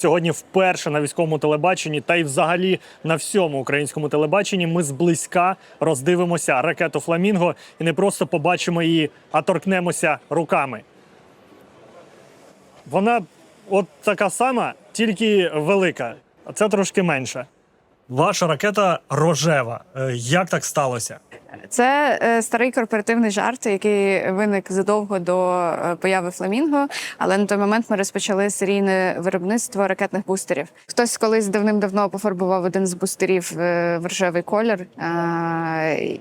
Сьогодні вперше на військовому телебаченні та й взагалі на всьому українському телебаченні ми зблизька роздивимося ракету Фламінго і не просто побачимо її, а торкнемося руками. Вона от така сама, тільки велика, а це трошки менше. Ваша ракета рожева. Е, Як так сталося? Це е, старий корпоративний жарт, який виник задовго до е, появи фламінго. Але на той момент ми розпочали серійне виробництво ракетних бустерів. Хтось колись давним-давно пофарбував один з бустерів е, в рожевий колір,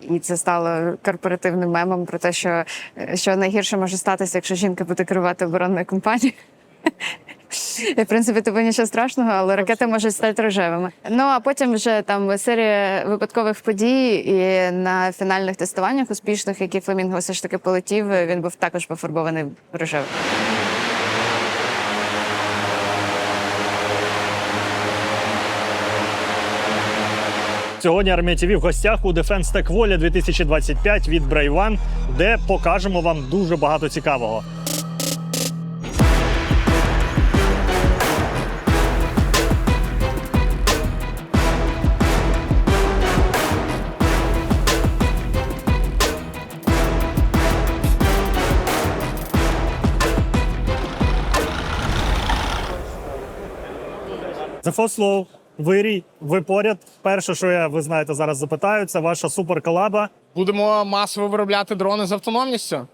і це стало корпоративним мемом про те, що, що найгірше може статися, якщо жінка буде керувати оборонною компанією. В принципі, тобі нічого страшного, але ракети можуть стати рожевими. Ну а потім вже там серія випадкових подій, і на фінальних тестуваннях успішних, які Фламінго все ж таки полетів, він був також пофарбований в рожевий. Сьогодні армія ТВ в гостях у Defense Tech Volley 2025 від One, де покажемо вам дуже багато цікавого. First Slow, Вирій, ви поряд. Перше, що я ви знаєте, зараз запитаю, це ваша суперколаба. Будемо масово виробляти дрони з автономністю.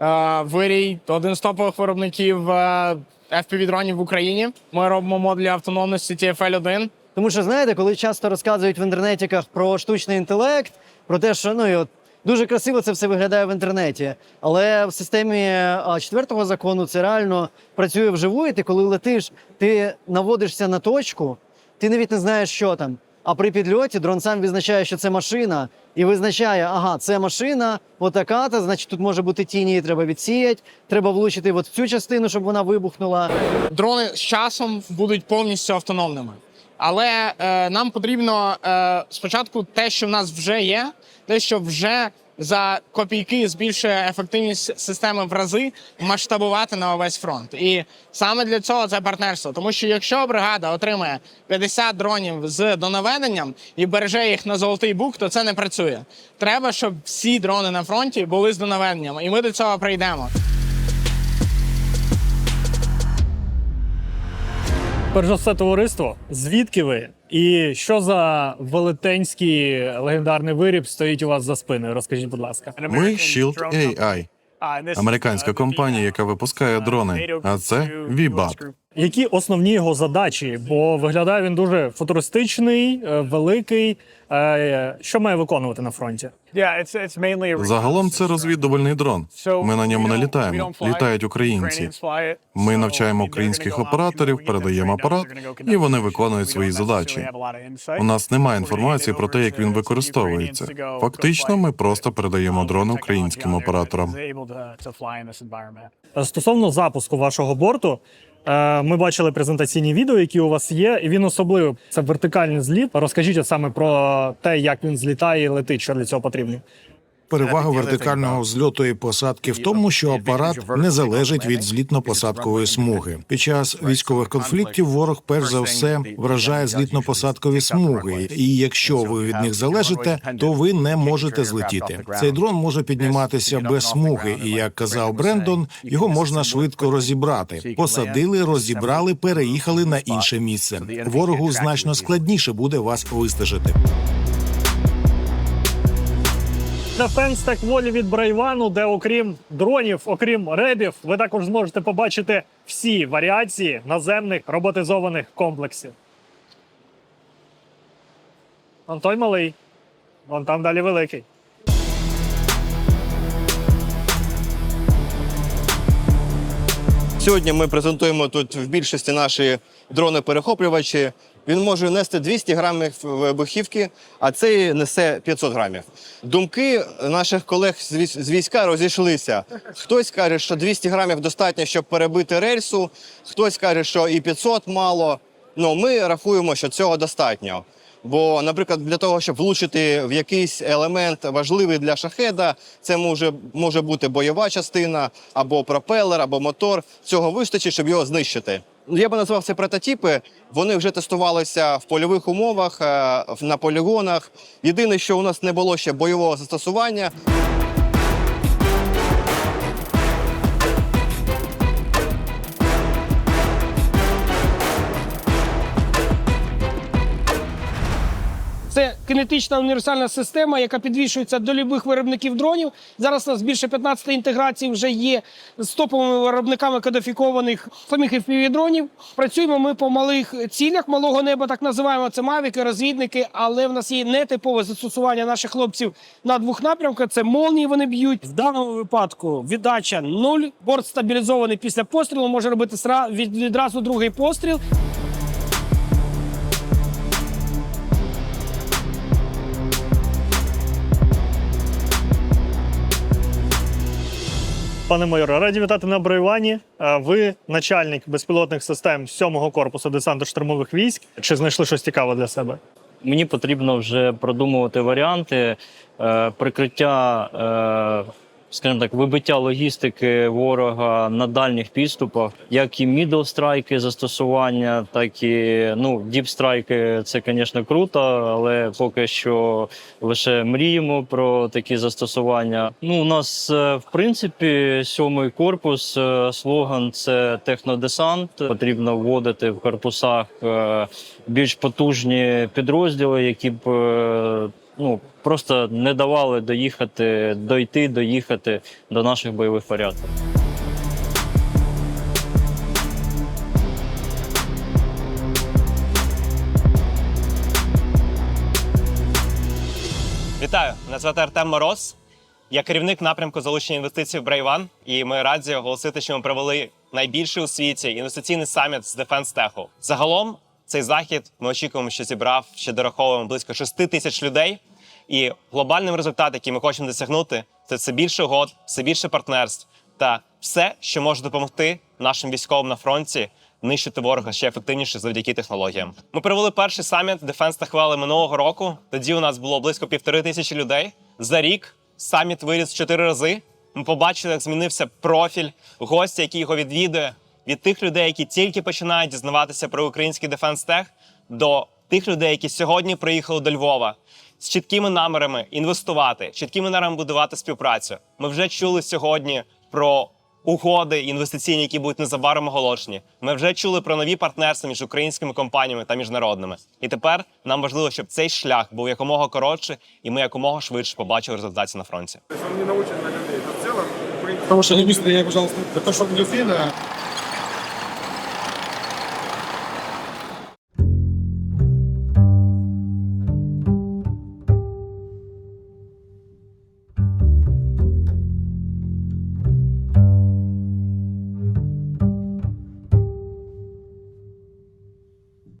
Е, Вирій один з топових виробників е, FPV-дронів в Україні. Ми робимо модулі автономності TFL-1. Тому що знаєте, коли часто розказують в інтернетіках про штучний інтелект, про те, що ну і от дуже красиво це все виглядає в інтернеті. Але в системі четвертого закону це реально працює вживу, і ти коли летиш, ти наводишся на точку, ти навіть не знаєш, що там. А при підльоті дрон сам відзначає, що це машина, і визначає, ага, це машина, отака, то значить тут може бути тіні, її треба відсіяти, треба влучити от в цю частину, щоб вона вибухнула. Дрони з часом будуть повністю автономними. Але е, нам потрібно е, спочатку те, що в нас вже є, те, що вже за копійки збільшує ефективність системи в рази, масштабувати на увесь фронт. І саме для цього це партнерство. Тому що якщо бригада отримає 50 дронів з донаведенням і береже їх на золотий бук, то це не працює. Треба, щоб всі дрони на фронті були з донаведенням, і ми до цього прийдемо. Перш за все, товариство, звідки ви? І що за велетенський легендарний виріб стоїть у вас за спиною? Розкажіть, будь ласка. Ми Shield AI, американська компанія, яка випускає дрони. А це VBAT. Які основні його задачі? Бо виглядає він дуже футуристичний, е, великий. Е, Що має виконувати на фронті? Загалом це розвідувальний дрон. Ми на ньому не літаємо. Літають українці. Ми навчаємо українських операторів, передаємо апарат, і вони виконують свої задачі. У нас немає інформації про те, як він використовується. Фактично, ми просто передаємо дрони українським операторам. Е, Стосовно запуску вашого борту, ми бачили презентаційні відео, які у вас є, і він особливий. Це вертикальний зліт. Розкажіть саме про те, як він злітає і летить, що для цього потрібно. Перевага вертикального зльоту і посадки в тому, що апарат не залежить від злітно-посадкової смуги. Під час військових конфліктів ворог перш за все вражає злітно-посадкові смуги, і якщо ви від них залежите, то ви не можете злетіти. Цей дрон може підніматися без смуги, і як казав Брендон, його можна швидко розібрати. Посадили, розібрали, переїхали на інше місце. Ворогу значно складніше буде вас вистежити. Defense Tech Volley від Брайвану, де окрім дронів, окрім ребів, ви також зможете побачити всі варіації наземних роботизованих комплексів. Вон той малий, вон там далі великий. Сьогодні ми презентуємо тут в більшості наші дрони-перехоплювачі. Він може нести 200 грамів вибухівки, а цей несе 500 грамів. Думки наших колег з війська розійшлися. Хтось каже, що 200 грамів достатньо, щоб перебити рельсу, хтось каже, що і 500 мало. Ну, ми рахуємо, що цього достатньо. Бо, наприклад, для того, щоб влучити в якийсь елемент важливий для шахеда, це може, може бути бойова частина, або пропелер, або мотор. Цього вистачить, щоб його знищити. Ну, я би назвав це прототипи. Вони вже тестувалися в польових умовах, е, на полігонах. Єдине, що у нас не було ще бойового застосування. Це кинетична універсальна система, яка підвішується до любих виробників дронів. Зараз у нас більше 15 інтеграцій вже є з топовими виробниками кодифікованих самих fpv дронів. Працюємо ми по малих цілях малого неба, так називаємо це мавіки, розвідники. Але в нас є нетипове застосування наших хлопців на двох напрямках. Це молнії вони б'ють. В даному випадку віддача нуль. Борт стабілізований після пострілу. Може робити відразу другий постріл. Пане майоре, раді вітати на Брайвані. Е, Ви начальник безпілотних систем 7-го корпусу десанту штурмових військ. Чи знайшли щось цікаве для себе? Мені потрібно вже продумувати варіанти е, прикриття, е, скажімо так, вибиття логістики ворога на дальніх підступах, як і мідл страйки застосування, так і ну діп страйки. Це, звісно, круто, але поки що лише мріємо про такі застосування. Ну, у нас е, в принципі сьомий корпус. е, Слоган це технодесант. Потрібно вводити в корпусах е, більш потужні підрозділи, які б ну просто не давали доїхати, дойти, доїхати до наших бойових порядків. Вітаю! Мене звати Артем Мороз. Я керівник напрямку залучення інвестицій в Брайван, і ми раді оголосити, що ми провели найбільший у світі інвестиційний саміт з Defense Tech. Загалом цей захід ми очікуємо, що зібрав ще дораховуємо близько 6 тисяч людей. І глобальним результат, який ми хочемо досягнути, це все більше угод, все більше партнерств та все, що може допомогти нашим військовим на фронті нищити ворога ще ефективніше завдяки технологіям. Ми провели перший саміт Defense Tech Valley минулого року. Тоді у нас було близько півтори тисячі людей. За рік саміт виріс чотири рази. Ми побачили, як змінився профіль гостя, який його відвідує, від тих людей, які тільки починають дізнаватися про український Tech, до тих людей, які сьогодні приїхали до Львова з чіткими намірами інвестувати, чіткими намірами будувати співпрацю. Ми вже чули сьогодні про угоди інвестиційні, які будуть незабаром оголошені. Ми вже чули про нові партнерства між українськими компаніями та міжнародними. І тепер нам важливо, щоб цей шлях був якомога коротше, і ми якомога швидше побачили результати на фронті. Что не быстро, я, пожалуйста, это то, что для